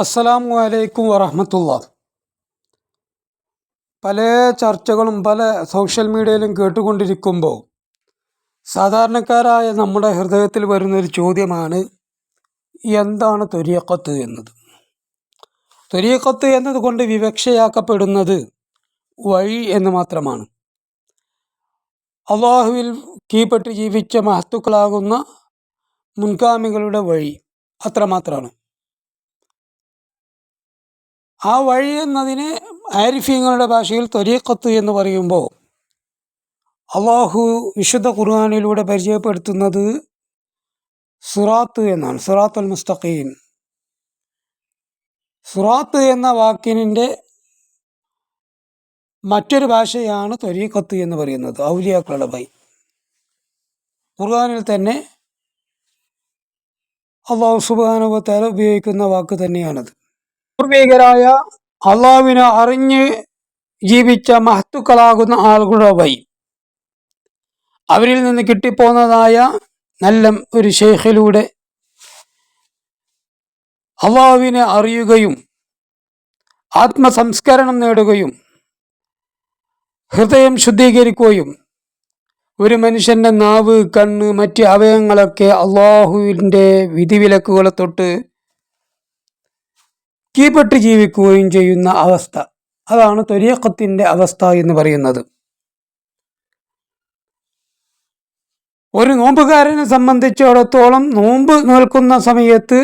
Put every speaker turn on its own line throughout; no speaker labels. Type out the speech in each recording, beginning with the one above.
അസ്സലാമു അലൈക്കും വറഹമത്തുള്ള. പല ചർച്ചകളും പല സോഷ്യൽ മീഡിയയിലും കേട്ടുകൊണ്ടിരിക്കുമ്പോൾ സാധാരണക്കാരായ നമ്മുടെ ഹൃദയത്തിൽ വരുന്നൊരു ചോദ്യമാണ് എന്താണ് തൊരിയക്കത്ത് എന്നത്? തൊരിയക്കത്ത് എന്നതുകൊണ്ട് വിവക്ഷയാക്കപ്പെടുന്നത് വഴി എന്ന് മാത്രമാണ്. അള്ളാഹുവിൽ കീഴ്പ്പെട്ട് ജീവിച്ച മഹത്തുക്കളാകുന്ന മുൻഗാമികളുടെ വഴി അത്രമാത്രമാണ്. ആ വഴി എന്നതിന് ആരിഫീങ്ങളുടെ ഭാഷയിൽ ത്വരീഖത്ത് എന്ന് പറയുമ്പോൾ അള്ളാഹു വിശുദ്ധ ഖുർആാനിലൂടെ പരിചയപ്പെടുത്തുന്നത് സുറാത്ത് എന്നാണ് സുറാത്ത് അൽ മുസ്തഖീം. സുറാത്ത് എന്ന വാക്കിനിന്റെ മറ്റൊരു ഭാഷയാണ് ത്വരീഖത്ത് എന്ന് പറയുന്നത് ഔലിയാക്കളുടെ വഴി. ഖുർആാനിൽ തന്നെ അള്ളാഹു സുബാനുഭവത്താൽ ഉപയോഗിക്കുന്ന വാക്ക് തന്നെയാണത്. പൂർവികരായ അള്ളാവിനെ അറിഞ്ഞ് ജീവിച്ച മഹത്തുക്കളാകുന്ന ആളുകളുടെ വൈ അവരിൽ നിന്ന് കിട്ടിപ്പോന്നതായ നല്ല ഒരു ഷെയ്ഖിലൂടെ അള്ളാവിനെ അറിയുകയും ആത്മസംസ്കരണം നേടുകയും ഹൃദയം ശുദ്ധീകരിക്കുകയും ഒരു മനുഷ്യന്റെ നാവ് കണ്ണ് മറ്റ് അവയവങ്ങളൊക്കെ അള്ളാഹുവിന്റെ വിധിവിലക്കുകളെ തൊട്ട് കീഴ്പ്പെട്ട് ജീവിക്കുകയും ചെയ്യുന്ന അവസ്ഥ. അതാണ് തൊരിയക്കത്തിന്റെ അവസ്ഥ എന്ന് പറയുന്നത്. ഒരു നോമ്പുകാരനെ സംബന്ധിച്ചിടത്തോളം നോമ്പ് നോൽക്കുന്ന സമയത്ത്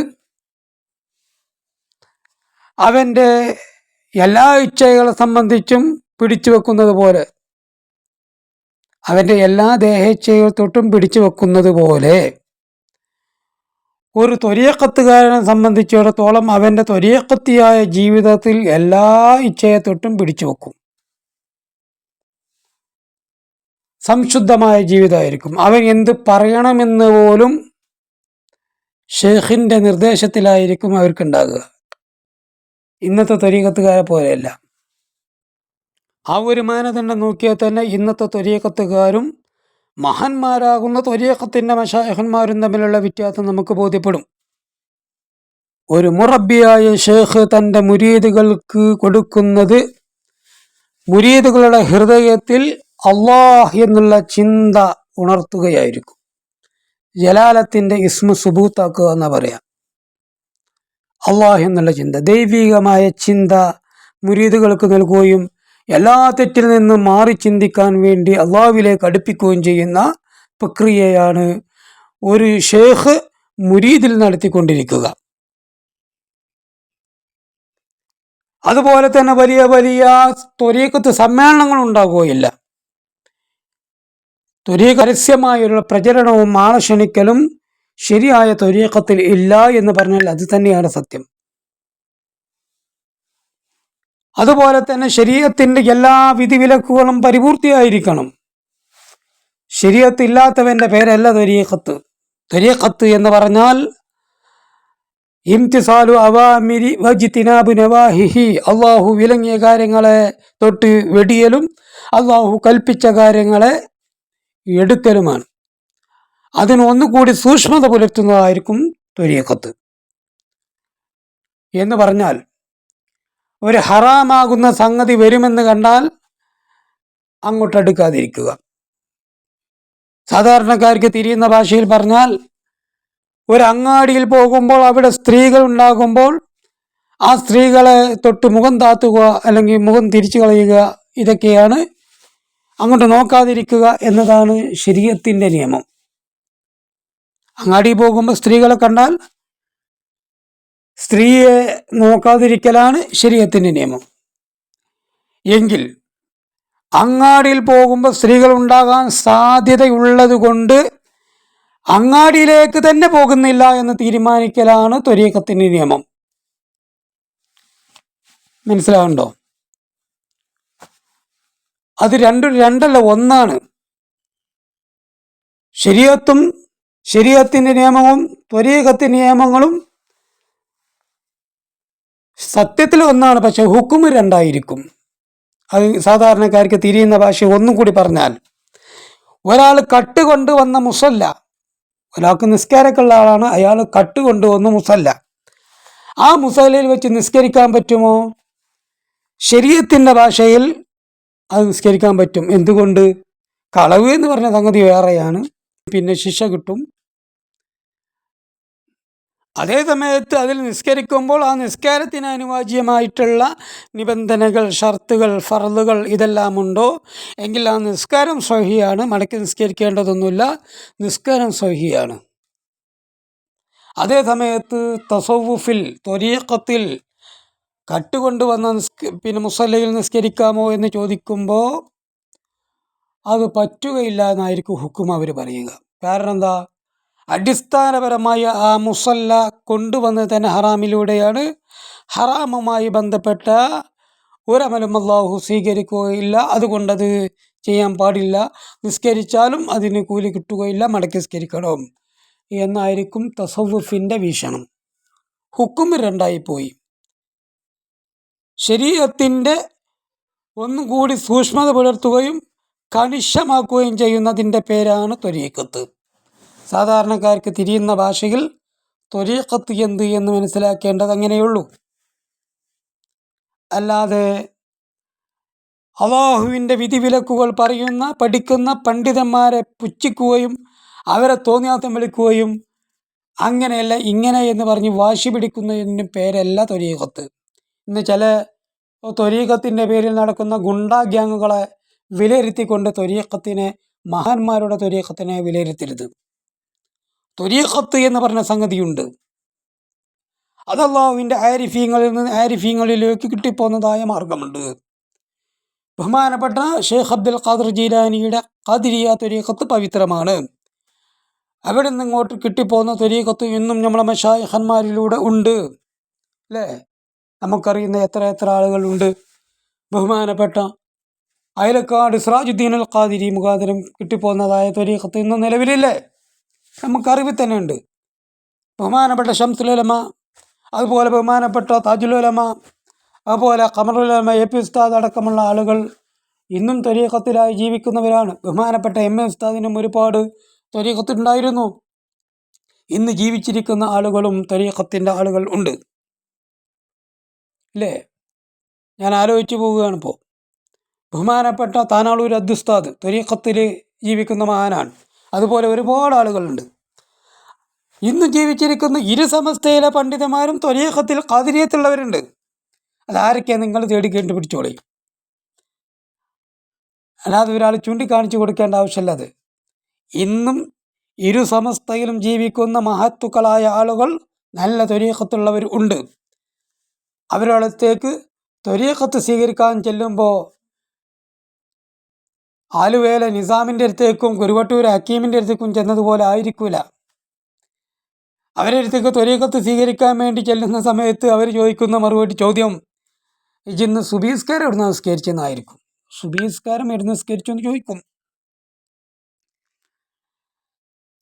അവന്റെ എല്ലാ ഇച്ഛകളെ സംബന്ധിച്ചും പിടിച്ചു വെക്കുന്നത് പോലെ അവന്റെ എല്ലാ ദേഹേച്ഛകൾ തൊട്ടും പിടിച്ചു വെക്കുന്നത് പോലെ ഒരു ത്വരീക്കത്തുകാരനെ സംബന്ധിച്ചിടത്തോളം അവന്റെ ത്വരീക്കത്തിയായ ജീവിതത്തിൽ എല്ലാ ഇച്ഛയെ തൊട്ടും പിടിച്ചു വെക്കും. സംശുദ്ധമായ ജീവിതമായിരിക്കും. അവൻ എന്ത് പറയണമെന്ന് പോലും ഷെയ്ഖിന്റെ നിർദ്ദേശത്തിലായിരിക്കും അവർക്കുണ്ടാകുക. ഇന്നത്തെ ത്വരീക്കത്തുകാരെ പോലെയല്ല. ആ ഒരു മാനദണ്ഡം നോക്കിയാൽ തന്നെ ഇന്നത്തെ ത്വരീക്കത്തുകാരും മഹാന്മാരാകുന്ന ത്വരീഖത്തിന്റെ മഷായഹന്മാരും തമ്മിലുള്ള വ്യത്യാസം നമുക്ക് ബോധ്യപ്പെടും. ഒരു മുറബിയായ ഷേഖ് തന്റെ മുരീദുകൾക്ക് കൊടുക്കുന്നത് മുരീദുകളുടെ ഹൃദയത്തിൽ അള്ളാഹ് എന്നുള്ള ചിന്ത ഉണർത്തുകയായിരിക്കും. ജലാലത്തിന്റെ ഇസ്മ സുബൂത്താക്കുക എന്ന് പറയാം. അള്ളാഹ് എന്നുള്ള ചിന്ത ദൈവികമായ ചിന്ത മുരീദുകൾക്ക് നൽകുകയും എല്ലാ തെറ്റിൽ നിന്നും മാറി ചിന്തിക്കാൻ വേണ്ടി അള്ളാഹുവിലേക്ക് അടുപ്പിക്കുകയും ചെയ്യുന്ന പ്രക്രിയയാണ് ഒരു ഷേഖ് മുരീദിൽ നടത്തിക്കൊണ്ടിരിക്കുക. അതുപോലെ തന്നെ വലിയ വലിയ ത്വരീക്കത്ത് സമ്മേളനങ്ങൾ ഉണ്ടാകുകയില്ല. ത്വരീക പരസ്യമായുള്ള പ്രചരണവും ആളെ ക്ഷണിക്കലും ശരിയായ ത്വരീക്കത്തിൽ ഇല്ല എന്ന് പറഞ്ഞാൽ അത് തന്നെയാണ് സത്യം. അതുപോലെ തന്നെ ശരീരത്തിന്റെ എല്ലാ വിധിവിലക്കുകളും പരിപൂർത്തിയായിരിക്കണം. ശരീരത്തില്ലാത്തവന്റെ പേരല്ല ത്വരീഖത്ത്. ത്വരീഖത്ത് എന്ന് പറഞ്ഞാൽ ഇംതിസാലു അവാമിരി വജിത്തിനാബു നവാഹിഹി. അള്ളാഹു വിലങ്ങിയ കാര്യങ്ങളെ തൊട്ട് വെടിയലും അള്ളാഹു കൽപ്പിച്ച കാര്യങ്ങളെ എടുക്കലുമാണ്. അതിന് ഒന്നുകൂടി സൂക്ഷ്മത പുലർത്തുന്നതായിരിക്കും ത്വരീഖത്ത്. എന്ന് പറഞ്ഞാൽ ഒരു ഹറാമാകുന്ന സംഗതി വരുമെന്ന് കണ്ടാൽ അങ്ങോട്ട് അടുക്കാതിരിക്കുക സാധാരണക്കാർക്ക് തിരിയുന്ന ഭാഷയിൽ പറഞ്ഞാൽ ഒരു അങ്ങാടിയിൽ പോകുമ്പോൾ അവിടെ സ്ത്രീകൾ ഉണ്ടാകുമ്പോൾ ആ സ്ത്രീകളെ തൊട്ട് മുഖം താത്തുക അല്ലെങ്കിൽ മുഖം തിരിച്ചു കളയുക ഇതൊക്കെയാണ് അങ്ങോട്ട് നോക്കാതിരിക്കുക എന്നതാണ് ശരീരത്തിന്റെ നിയമം. അങ്ങാടി പോകുമ്പോൾ സ്ത്രീകളെ കണ്ടാൽ സ്ത്രീയെ നോക്കാതിരിക്കലാണ് ശരീരത്തിന്റെ നിയമം. എങ്കിൽ അങ്ങാടിയിൽ പോകുമ്പോൾ സ്ത്രീകൾ ഉണ്ടാകാൻ സാധ്യതയുള്ളത് കൊണ്ട് അങ്ങാടിയിലേക്ക് തന്നെ പോകുന്നില്ല എന്ന് തീരുമാനിക്കലാണ് ത്വരീക്കത്തിന്റെ നിയമം. മനസ്സിലാവുണ്ടോ അത് രണ്ടും രണ്ടല്ല ഒന്നാണ്. ശരീരത്തും ശരീരത്തിന്റെ നിയമവും ത്വരീകത്തിന്റെ നിയമങ്ങളും സത്യത്തിൽ ഒന്നാണ് പക്ഷെ ഹുക്കുമ് രണ്ടായിരിക്കും. അത് സാധാരണക്കാർക്ക് തിരിയുന്ന ഭാഷ ഒന്നും കൂടി പറഞ്ഞാൽ ഒരാൾ കട്ട് കൊണ്ടുവന്ന മുസല്ല ഒരാൾക്ക് നിസ്കാരക്കുള്ള ആളാണ് അയാൾ കട്ട് കൊണ്ടുവന്ന മുസല്ല. ആ മുസല്ലയിൽ വെച്ച് നിസ്കരിക്കാൻ പറ്റുമോ? ശരീരത്തിന്റെ ഭാഷയിൽ അത് നിസ്കരിക്കാൻ പറ്റും. എന്തുകൊണ്ട്? കളവ് എന്ന് പറഞ്ഞ സംഗതി വേറെയാണ്. പിന്നെ ശിക്ഷ കിട്ടും. അതേ സമയത്ത് അതിൽ നിസ്കരിക്കുമ്പോൾ ആ നിസ്കാരത്തിന് അനുവാജ്യമായിട്ടുള്ള നിബന്ധനകൾ ഷർത്തുകൾ ഫറലുകൾ ഇതെല്ലാം ഉണ്ടോ എങ്കിൽ ആ നിസ്കാരം സ്വഹിയാണ്. മടക്കി നിസ്കരിക്കേണ്ടതൊന്നുമില്ല. നിസ്കാരം സ്വഹിയാണ്. അതേ സമയത്ത് തസവുഫിൽ ത്വരീഖത്തിൽ കട്ടുകൊണ്ടുവന്ന നിസ്ക പിന്നെ മുസല്ലയിൽ നിസ്കരിക്കാമോ എന്ന് ചോദിക്കുമ്പോൾ അത് പറ്റുകയില്ല എന്നായിരിക്കും ഹുക്കും അവർ പറയുക. കാരണം എന്താ? അടിസ്ഥാനപരമായ ആ മുസല്ല കൊണ്ടുവന്നത് തന്നെ ഹറാമിലൂടെയാണ്. ഹറാമുമായി ബന്ധപ്പെട്ട ഒരമലും അള്ളാഹു സ്വീകരിക്കുകയില്ല. അതുകൊണ്ടത് ചെയ്യാൻ പാടില്ല. നിസ്കരിച്ചാലും അതിന് കൂലി കിട്ടുകയില്ല. മടക്കി നിസ്കരിക്കണം. എന്നായിരിക്കും തസവുഫിന്റെ വീക്ഷണം. ഹുക്കും രണ്ടായി പോയി ശരീരത്തിന്റെ ഒന്നുകൂടി സൂക്ഷ്മത പുലർത്തുകയും കണിശമാക്കുകയും ചെയ്യുന്നതിന്റെ പേരാണ് ത്വരീക്കത്ത് സാധാരണക്കാർക്ക് തിരിയുന്ന ഭാഷയിൽ ത്വരീഖത്ത് എന്ത് എന്ന് മനസ്സിലാക്കേണ്ടത് അങ്ങനെയുള്ളൂ. അല്ലാതെ അള്ളാഹുവിന്റെ വിധിവിലക്കുകൾ പറയുന്ന പഠിക്കുന്ന പണ്ഡിതന്മാരെ പുച്ഛിക്കുകയും അവരെ തോന്നിയാത്തം വിളിക്കുകയും അങ്ങനെയല്ല ഇങ്ങനെ എന്ന് പറഞ്ഞ് വാശി പിടിക്കുന്നതിന് പേരല്ല ത്വരീഖത്ത്. ഇന്ന് ചില ത്വരീഖത്തിന്റെ പേരിൽ നടക്കുന്ന ഗുണ്ടാ ഗ്യാങ്ങുകളെ വിലയിരുത്തിക്കൊണ്ട് ത്വരീഖത്തിനെ മഹാന്മാരുടെ ത്വരീഖത്തിനെ വിലയിരുത്തരുത്. ത്വരീഖത്ത് എന്ന് പറഞ്ഞ സംഗതിയുണ്ട്. അത് അള്ളാഹുവിന്റെ ആരിഫീങ്ങളിൽ നിന്ന് ആരിഫീങ്ങളിലേക്ക് കിട്ടിപ്പോന്നതായ മാർഗമുണ്ട്. ബഹുമാനപ്പെട്ട ഷെയ്ഖ് അബ്ദുൽ ഖാദർ ജീലാനിയുടെ ഖാദിരിയ ത്വരീഖത്ത് പവിത്രമാണ്. അവിടെ നിന്ന് ഇങ്ങോട്ട് കിട്ടിപ്പോകുന്ന ത്വരീഖത്ത് ഇന്നും നമ്മളെ മഷായഹന്മാരിലൂടെ ഉണ്ട്. അല്ലേ? നമുക്കറിയുന്ന എത്ര എത്ര ആളുകളുണ്ട്. ബഹുമാനപ്പെട്ട അയലക്കാട് സിറാജുദ്ദീൻ അൽ ഖാദിരി മുഖാന്തരം കിട്ടിപ്പോകുന്നതായ ത്വരീഖത്ത് ഇന്നും നിലവിലില്ലേ? നമുക്കറിവിൽ തന്നെ ഉണ്ട് ബഹുമാനപ്പെട്ട ഷംസുലമ അതുപോലെ ബഹുമാനപ്പെട്ട താജുലുലമ അതുപോലെ ഖമറുലമ എ പി ഉസ്താദ് അടക്കമുള്ള ആളുകൾ ഇന്നും ത്വരീഖത്തിലായി ജീവിക്കുന്നവരാണ്. ബഹുമാനപ്പെട്ട എം എ ഉസ്താദിനും ഒരുപാട് ത്വരീഖത്തുണ്ടായിരുന്നു. ഇന്ന് ജീവിച്ചിരിക്കുന്ന ആളുകളും ത്വരീഖത്തിന്റെ ആളുകൾ ഉണ്ട്. അല്ലേ ഞാൻ ആലോചിച്ചു പോവുകയാണിപ്പോൾ ബഹുമാനപ്പെട്ട താനാളൂർ അദ്ദുസ്താദ് ത്വരീഖത്തിൽ ജീവിക്കുന്ന മഹാനാണ്. അതുപോലെ ഒരുപാട് ആളുകളുണ്ട്. ഇന്ന് ജീവിച്ചിരിക്കുന്ന ഇരു സമസ്തയിലെ പണ്ഡിതന്മാരും തൊലീഹത്തിൽ കാതിരിയത്തുള്ളവരുണ്ട് അതാരൊക്കെയാണ് നിങ്ങൾ തേടി കണ്ടുപിടിച്ചോളി. അല്ലാതെ ഒരാൾ ചൂണ്ടിക്കാണിച്ചു കൊടുക്കേണ്ട ആവശ്യമില്ല അത്. ഇന്നും ഇരു സമസ്തയിലും ജീവിക്കുന്ന മഹത്തുക്കളായ ആളുകൾ നല്ല തൊരീഹത്തുള്ളവർ ഉണ്ട്. അവരടുത്തേക്ക് തൊരീഹത്ത് സ്വീകരിക്കാൻ ചെല്ലുമ്പോൾ ആലുവേല നിസാമിന്റെ അടുത്തേക്കും കുരുവട്ടൂർ ഹക്കീമിന്റെ അടുത്തേക്കും ചെന്നതുപോലെ ആയിരിക്കില്ല അവരുടെ അടുത്തേക്ക് ത്വരീഖത്ത് സ്വീകരിക്കാൻ വേണ്ടി ചെല്ലുന്ന സമയത്ത് അവർ ചോദിക്കുന്ന മറുപടി ചോദ്യം ഇജിന്ന് സുബീസ്കാരം എവിടെ നിസ്കരിച്ചെന്നായിരിക്കും? സുബീസ്കാരം എവിടെ നിസ്കരിച്ചു എന്ന് ചോദിക്കും.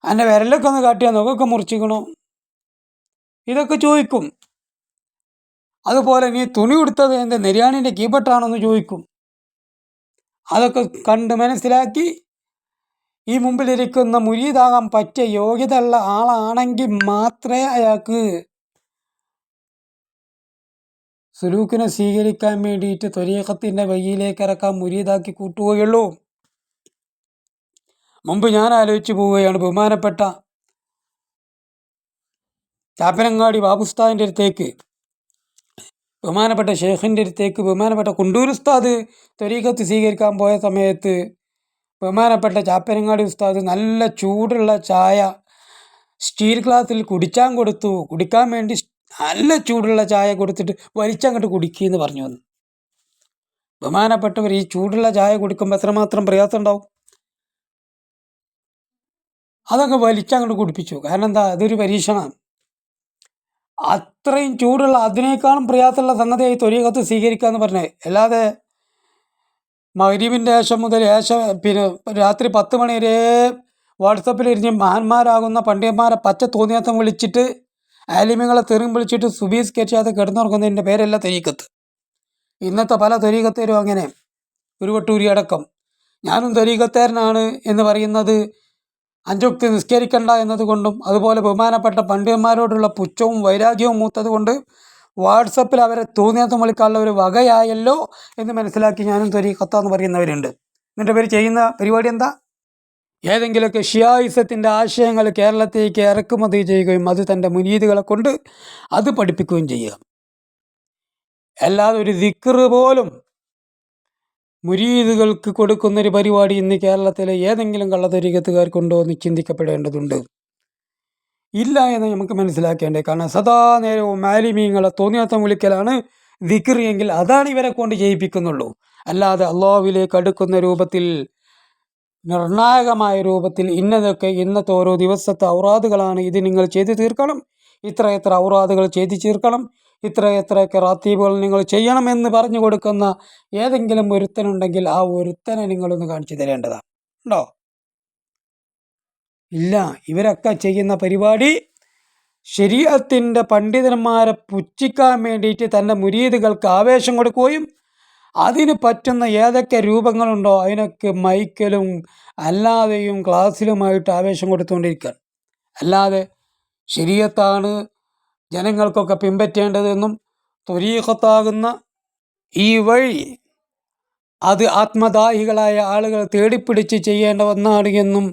എന്റെ വിരലൊക്കെ ഒന്ന് കാട്ടിയാൽ നോക്കൊക്കെ മുറിച്ചിക്കണോ? ഇതൊക്കെ ചോദിക്കും. അതുപോലെ നീ തുണി കൊടുത്തത് എന്റെ നെര്യാണിന്റെ എന്ന് ചോദിക്കും. അതൊക്കെ കണ്ട് മനസ്സിലാക്കി ഈ മുമ്പിലിരിക്കുന്ന മുരീതാകാൻ പറ്റിയ യോഗ്യത ഉള്ള ആളാണെങ്കിൽ മാത്രമേ അയാൾക്ക് സുലൂക്കിനെ സ്വീകരിക്കാൻ വേണ്ടിയിട്ട് ത്വരീഖത്തിന്റെ വഴിയിലേക്ക് ഇറക്കാൻ മുരീതാക്കി കൂട്ടുകയുള്ളൂ. മുമ്പ് ഞാൻ ആലോചിച്ചു പോവുകയാണ്. ബഹുമാനപ്പെട്ട ചാപ്പനങ്ങാടി ബാബുസ്താദിന്റെ അടുത്തേക്ക് ബഹുമാനപ്പെട്ട ഷെയ്ഖിന്റെ അടുത്തേക്ക് ബഹുമാനപ്പെട്ട കുണ്ടൂർ ഉസ്താദ് ത്വരീഖത്ത് സ്വീകരിക്കാൻ പോയ സമയത്ത് ബഹുമാനപ്പെട്ട ചാപ്പനങ്ങാടി ഉസ്താദ് നല്ല ചൂടുള്ള ചായ സ്റ്റീൽ ഗ്ലാസ്സിൽ കുടിച്ചാൻ കൊടുത്തു. കുടിക്കാൻ വേണ്ടി നല്ല ചൂടുള്ള ചായ കൊടുത്തിട്ട് വലിച്ചങ്ങോട്ട് കുടിക്കുകയെന്ന് പറഞ്ഞു വന്നു. ബഹുമാനപ്പെട്ടവർ ഈ ചൂടുള്ള ചായ കുടിക്കുമ്പോൾ എത്രമാത്രം പ്രയാസം ഉണ്ടാവും? അതൊക്കെ വലിച്ചങ്ങോട്ട് കുടിപ്പിച്ചു. കാരണം എന്താ? അതൊരു പരീക്ഷണമാണ്. അത്രയും ചൂടുള്ള അതിനേക്കാളും പ്രയാസമുള്ള സംഗതിയായി തൊലിയകത്ത് സ്വീകരിക്കുക എന്ന് പറഞ്ഞത് അല്ലാതെ മഗരീബിന്റെ ശേഷം മുതൽ ഏശ പിന്നെ രാത്രി പത്ത് മണി വരെ വാട്സപ്പിലിരിഞ്ഞ് മഹാന്മാരാകുന്ന പണ്ഡിതന്മാരെ പച്ച തോന്നിയാത്തം വിളിച്ചിട്ട് ആലിമ്യങ്ങളെ തെറിയും വിളിച്ചിട്ട് സുബീസ് കെച്ചാതെ കിടന്നുറങ്ങുന്നതിന്റെ പേരല്ല തൊലിയക്കത്ത് ഇന്നത്തെ പല തൊലിയകത്തേരും അങ്ങനെ. ഒരു വട്ടൂരി അടക്കം. ഞാനും ത്വരീകത്തേരനാണ് എന്ന് പറയുന്നത് അഞ്ചുക്തി നിസ്കരിക്കണ്ട എന്നതുകൊണ്ടും അതുപോലെ ബഹുമാനപ്പെട്ട പണ്ഡിതന്മാരോടുള്ള പുച്ഛവും വൈരാഗ്യവും മൂത്തതുകൊണ്ട് വാട്സപ്പിൽ അവരെ തോന്നിയാത്ത വിളിക്കാനുള്ള ഒരു വകയായല്ലോ എന്ന് മനസ്സിലാക്കി ഞാനും ത്വരീഖത്ത എന്ന് പറയുന്നവരുണ്ട്. എന്നിട്ട് പേര് ചെയ്യുന്ന പരിപാടി എന്താ? ഏതെങ്കിലുമൊക്കെ ഷിയായിസത്തിന്റെ ആശയങ്ങൾ കേരളത്തിലേക്ക് ഇറക്കുമതി ചെയ്യുകയും അത് തന്റെ മുനീതുകളെ കൊണ്ട് അത് പഠിപ്പിക്കുകയും ചെയ്യുക. അല്ലാതെ ഒരു ദിക്റ് പോലും മുരീദുകൾക്ക് കൊടുക്കുന്നൊരു പരിപാടി ഇന്ന് കേരളത്തിലെ ഏതെങ്കിലും കള്ളത്തൊരീകത്തുകാർക്കുണ്ടോ എന്ന് ചിന്തിക്കപ്പെടേണ്ടതുണ്ട്. ഇല്ല എന്ന് നമുക്ക് മനസ്സിലാക്കേണ്ടേ. കാരണം സദാ നേരവും മാലിമീങ്ങളെ തോന്നിയാത്തം വിളിക്കലാണ് വിക്രിയെങ്കിൽ അതാണ് ഇവരെ കൊണ്ട് ചെയ്യിപ്പിക്കുന്നുള്ളൂ. അല്ലാതെ അള്ളാഹുവിലേക്ക് അടുക്കുന്ന രൂപത്തിൽ നിർണായകമായ രൂപത്തിൽ ഇന്നതൊക്കെ ഇന്നത്തെ ഓരോ ദിവസത്തെ ഔറാദുകളാണ്. ഇത് നിങ്ങൾ ചെയ്തു തീർക്കണം. ഇത്ര ഔറാദുകൾ ചെയ്തു തീർക്കണം. ഇത്ര എത്രയൊക്കെ റാത്തീബുകൾ നിങ്ങൾ ചെയ്യണമെന്ന് പറഞ്ഞു കൊടുക്കുന്ന ഏതെങ്കിലും ഒരുത്തനുണ്ടെങ്കിൽ ആ ഒരുത്തനെ നിങ്ങളൊന്ന് കാണിച്ചു തരേണ്ടതാണ്. ഉണ്ടോ? ഇല്ല ഇവരൊക്കെ ചെയ്യുന്ന പരിപാടി ശരീരത്തിന്റെ പണ്ഡിതന്മാരെ പുച്ഛിക്കാൻ വേണ്ടിയിട്ട് തന്റെ മുരീദുകൾക്ക് ആവേശം കൊടുക്കുകയും അതിന് പറ്റുന്ന ഏതൊക്കെ രൂപങ്ങളുണ്ടോ അതിനൊക്കെ മൈക്കലും അല്ലാതെയും ക്ലാസ്സിലുമായിട്ട് ആവേശം കൊടുത്തുകൊണ്ടിരിക്കുകയാണ്. അല്ലാതെ ശരീരത്താണ് ജനങ്ങൾക്കൊക്കെ പിൻപറ്റേണ്ടതെന്നും തുരീഹത്താകുന്ന ഈ വഴി അത് ആത്മദാഹികളായ ആളുകൾ തേടിപ്പിടിച്ച് ചെയ്യേണ്ട ഒന്നാണ് എന്നും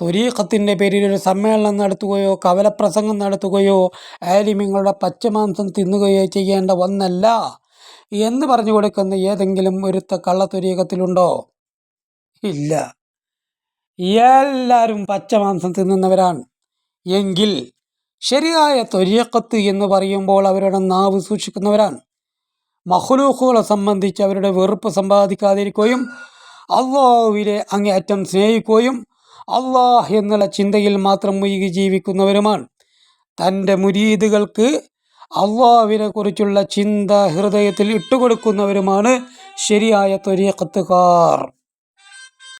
തുരീഹത്തിന്റെ പേരിൽ ഒരു സമ്മേളനം നടത്തുകയോ കവലപ്രസംഗം നടത്തുകയോ ആലിമ്യങ്ങളുടെ പച്ചമാംസം തിന്നുകയോ ചെയ്യേണ്ട ഒന്നല്ല എന്ന് പറഞ്ഞു കൊടുക്കുന്ന ഏതെങ്കിലും ഒരുത്ത കള്ളത്വരീഖത്തിലുണ്ടോ ഇല്ല. എല്ലാവരും പച്ചമാംസം തിന്നുന്നവരാണ്. എങ്കിൽ ശരിയായ തൊരിയക്കത്ത് എന്ന് പറയുമ്പോൾ അവരുടെ നാവ് സൂക്ഷിക്കുന്നവരാണ്. മഹ്ലൂഹുകളെ സംബന്ധിച്ച് അവരുടെ വെറുപ്പ് സമ്പാദിക്കാതിരിക്കുകയും അള്ളാഹുവിനെ അങ്ങേയറ്റം സ്നേഹിക്കുകയും അള്ളാഹ് എന്നുള്ള ചിന്തയിൽ മാത്രം മുഴുകി ജീവിക്കുന്നവരുമാണ്. തന്റെ മുരീദുകൾക്ക് അള്ളാഹുവിനെ കുറിച്ചുള്ള ചിന്ത ഹൃദയത്തിൽ ഇട്ടുകൊടുക്കുന്നവരുമാണ് ശരിയായ ത്വരീഖത്തുകാർ